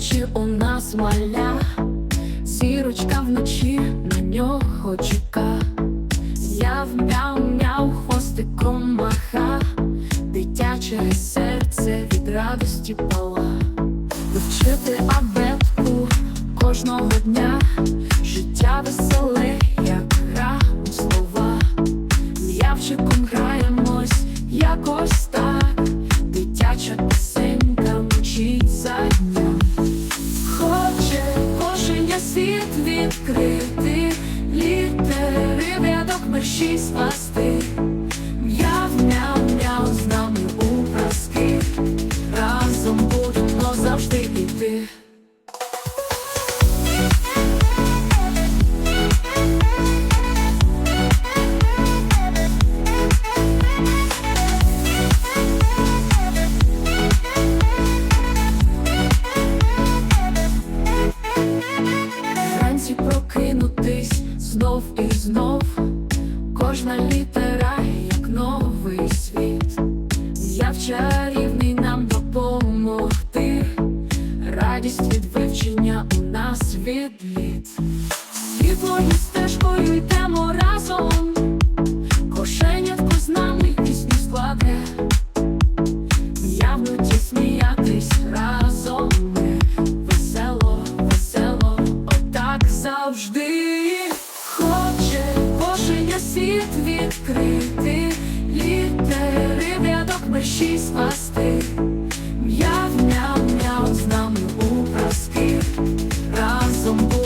очі у нас маля, сірочка вночі на нього чека. Я мяу-мяу хвостиком маха, дитяче серце від радості пала, вчити абетку кожного дня, життя веселе, як гра у слова, М'явчиком граємось якось. Світ відкрити, літери рядок мерщій спасти. Вранці прокинутись знов і знов, кожна літера як новий світ. Я чарівний нам допомогти. Радість від вивчення у нас відліт. Світлою стежкою завжди хоче кошеня світ відкрити, літери в рядок мерщій спасти. М'яв, мяв, мяв з нами у проски разом.